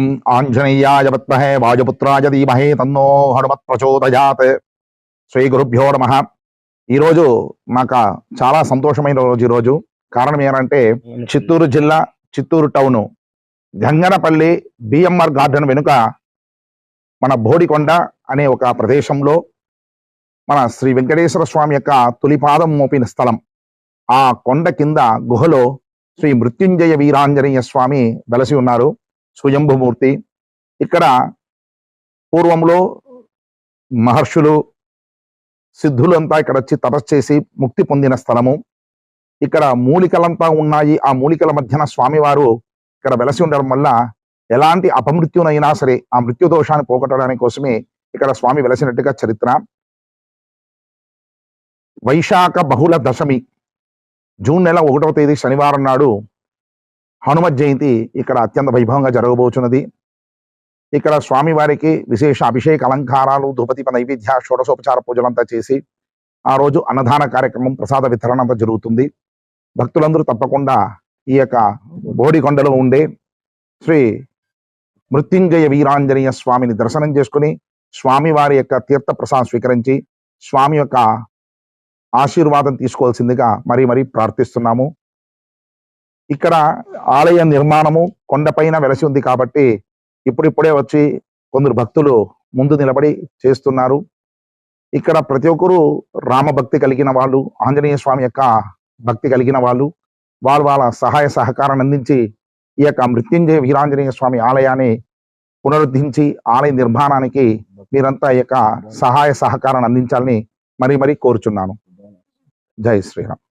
ఓం ఆంజనేయాయ విద్మహే వాయుపుత్రాయ ధీమహే తన్నో హనుమత్ ప్రచోదయాత్ శ్రీ గురుభ్యో నమ ఈరోజు మాకు చాలా సంతోషమైన రోజు ఈరోజు కారణం ఏంటంటే చిత్తూరు జిల్లా Chittoor town Ganganapalli BMR garden వెనుక మన బోడికొండ అనే ఒక ప్రదేశంలో మన శ్రీ వెంకటేశ్వర స్వామి యొక్క తులిపాదం మోపిన స్థలం. ఆ కొండ కింద గుహలో శ్రీ మృత్యుంజయ వీరాంజనేయ స్వామి వెలసి ఉన్నారు. స్వయంభుమూర్తి. ఇక్కడ పూర్వంలో మహర్షులు సిద్ధులంతా ఇక్కడ వచ్చి తపస్సు చేసి ముక్తి పొందిన స్థలము. ఇక్కడ మూలికలంతా ఉన్నాయి. ఆ మూలికల మధ్యన స్వామివారు ఇక్కడ వెలసి ఉండడం వల్ల ఎలాంటి అపమృత్యునైనా సరే ఆ మృత్యు దోషాన్ని పోగొట్టడానికి కోసమే ఇక్కడ స్వామి వెలసినట్టుగా చరిత్ర. వైశాఖ బహుళ దశమి జూన్ నెల ఒకటవ తేదీ శనివారం నాడు హనుమత్ జయంతి ఇక్కడ అత్యంత వైభవంగా జరగబోతున్నది ఇక్కడ స్వామివారికి విశేష అభిషేక అలంకారాలు ధూపదీప నైవేద్య షోడశోపచార పూజలంతా చేసి ఆ రోజు అన్నదాన కార్యక్రమం ప్రసాద వితరణ అంతా జరుగుతుంది. భక్తులందరూ తప్పకుండా ఈ యొక్క బోడికొండలో ఉండే శ్రీ మృత్యుంజయ వీరాంజనేయ స్వామిని దర్శనం చేసుకుని స్వామివారి యొక్క తీర్థ ప్రసాదం స్వీకరించి స్వామి యొక్క ఆశీర్వాదం తీసుకోవాల్సిందిగా మరీ మరీ ప్రార్థిస్తున్నాము. ఇక్కడ ఆలయ నిర్మాణము కొండపైన వెలసి ఉంది కాబట్టి ఇప్పుడిప్పుడే వచ్చి కొందరు భక్తులు ముందు నిలబడి చేస్తున్నారు. ఇక్కడ ప్రతి ఒక్కరూ రామభక్తి కలిగిన వాళ్ళు ఆంజనేయ స్వామి యొక్క భక్తి కలిగిన వాళ్ళు వాళ్ళ వాళ్ళ సహాయ సహకారాన్ని అందించి ఈ యొక్క మృత్యుంజయ వీరాంజనేయ స్వామి ఆలయాన్ని పునరుద్ధరించి ఆలయ నిర్మాణానికి మీరంతా ఈ యొక్క సహాయ సహకారాన్ని అందించాలని మరీ మరీ కోరుచున్నాను. జై శ్రీరామ్.